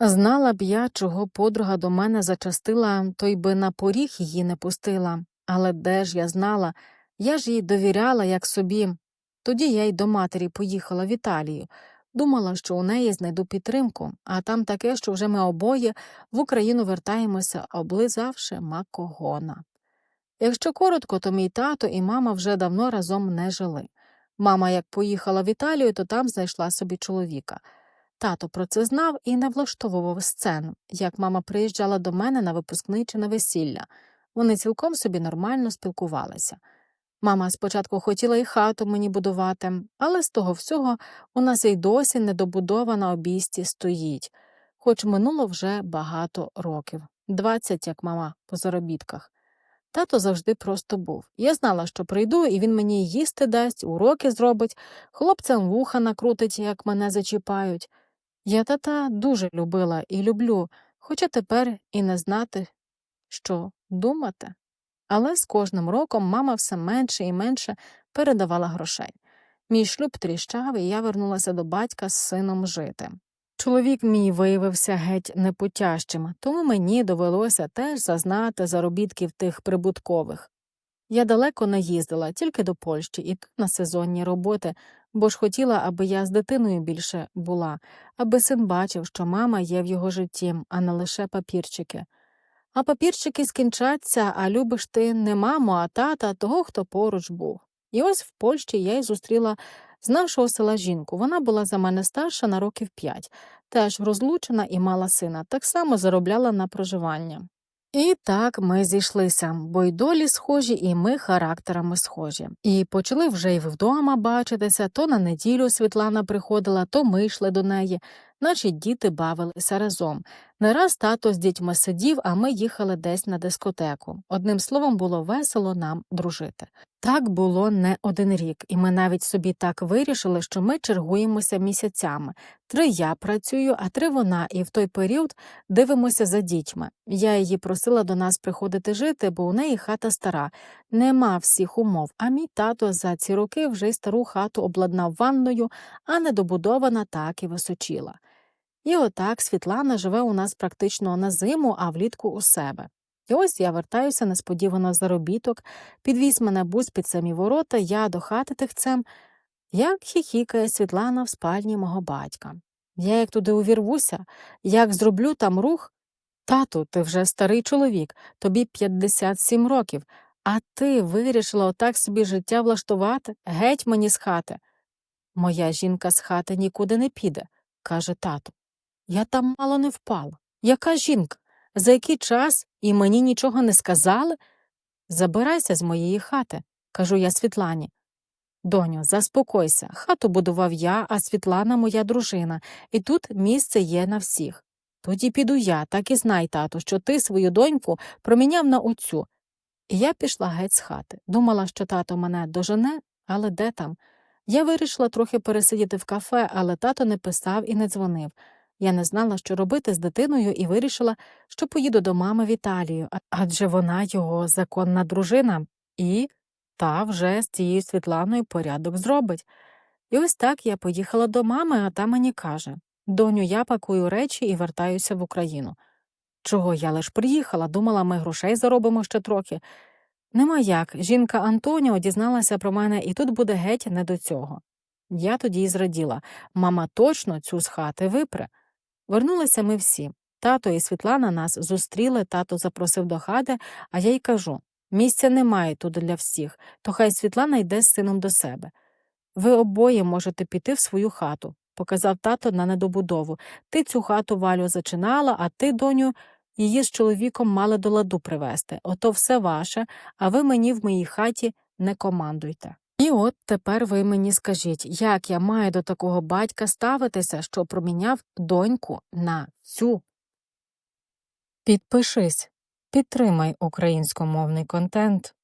Знала б я, чого подруга до мене зачастила, то й би на поріг її не пустила. Але де ж я знала, я ж їй довіряла, як собі. Тоді я й до матері поїхала в Італію. Думала, що у неї знайду підтримку, а там таке, що вже ми обоє в Україну вертаємося, облизавши макогона. Якщо коротко, то мій тато і мама вже давно разом не жили. Мама, як поїхала в Італію, то там знайшла собі чоловіка. Тато про це знав і не влаштовував сцен, як мама приїжджала до мене на випускний чи на весілля. Вони цілком собі нормально спілкувалися. Мама спочатку хотіла і хату мені будувати, але з того всього у нас і досі недобудована обійсті стоїть, хоч минуло вже багато років двадцять, як мама по заробітках. Тато завжди просто був. Я знала, що прийду, і він мені їсти дасть, уроки зробить, хлопцям вуха накрутить, як мене зачіпають. Я тата дуже любила і люблю, хоча тепер і не знати, що думати. Але з кожним роком мама все менше і менше передавала грошей. Мій шлюб тріщав, і я вернулася до батька з сином жити. Чоловік мій виявився геть непутящим, тому мені довелося теж зазнати заробітків тих прибуткових. Я далеко не їздила, тільки до Польщі, і тут на сезонні роботи, бо ж хотіла, аби я з дитиною більше була, аби син бачив, що мама є в його житті, а не лише папірчики. А папірчики скінчаться, а любиш ти не маму, а тата, того, хто поруч був. І ось в Польщі я й зустріла з нашого села жінку. Вона була за мене старша на років п'ять, теж розлучена і мала сина, так само заробляла на проживання. І так ми зійшлися, бо й долі схожі, і ми характерами схожі. І почали вже й вдома бачитися, то на неділю Світлана приходила, то ми йшли до неї. Наші діти бавилися разом. Не раз тато з дітьми сидів, а ми їхали десь на дискотеку. Одним словом, було весело нам дружити. Так було не один рік, і ми навіть собі так вирішили, що ми чергуємося місяцями. Три я працюю, а три вона, і в той період дивимося за дітьми. Я її просила до нас приходити жити, бо у неї хата стара, нема всіх умов. А мій тато за ці роки вже стару хату обладнав ванною, а недобудована так і височіла. І отак Світлана живе у нас практично на зиму, а влітку у себе. І ось я вертаюся несподівано з заробіток, підвіз мене бус під самі ворота, я до хати тихцем, як хіхікає Світлана в спальні мого батька. Я як туди увірвуся, як зроблю там рух. Тату, ти вже старий чоловік, тобі 57 років, а ти вирішила отак собі життя влаштувати, геть мені з хати. Моя жінка з хати нікуди не піде, каже тато. Я там мало не впала. Яка жінка? За який час і мені нічого не сказали? Забирайся з моєї хати, кажу я Світлані. Доню, заспокойся, хату будував я, а Світлана моя дружина, і тут місце є на всіх. Тоді піду я, так і знай, тату, що ти свою доньку проміняв на оцю. І я пішла геть з хати. Думала, що тато мене дожене, але де там? Я вирішила трохи пересидіти в кафе, але тато не писав і не дзвонив. Я не знала, що робити з дитиною, і вирішила, що поїду до мами в Італію, адже вона його законна дружина, і та вже з цією Світланою порядок зробить. І ось так я поїхала до мами, а та мені каже Доню, я пакую речі і вертаюся в Україну. Чого я лиш приїхала, думала, ми грошей заробимо ще трохи. Нема як. Жінка Антоніо дізналася про мене, і тут буде геть не до цього. Я тоді й зраділа мама точно цю з хати випре. Вернулися ми всі. Тато і Світлана нас зустріли, тато запросив до хати, а я й кажу місця немає тут для всіх, то хай Світлана йде з сином до себе. Ви обоє можете піти в свою хату, показав тато на недобудову. Ти цю хату Валю зачинала, а ти, доню, її з чоловіком мали до ладу привезти. Ото все ваше, а ви мені в моїй хаті не командуйте. І от тепер ви мені скажіть, як я маю до такого батька ставитися, що проміняв доньку на цю. Підпишись, підтримай українськомовний контент.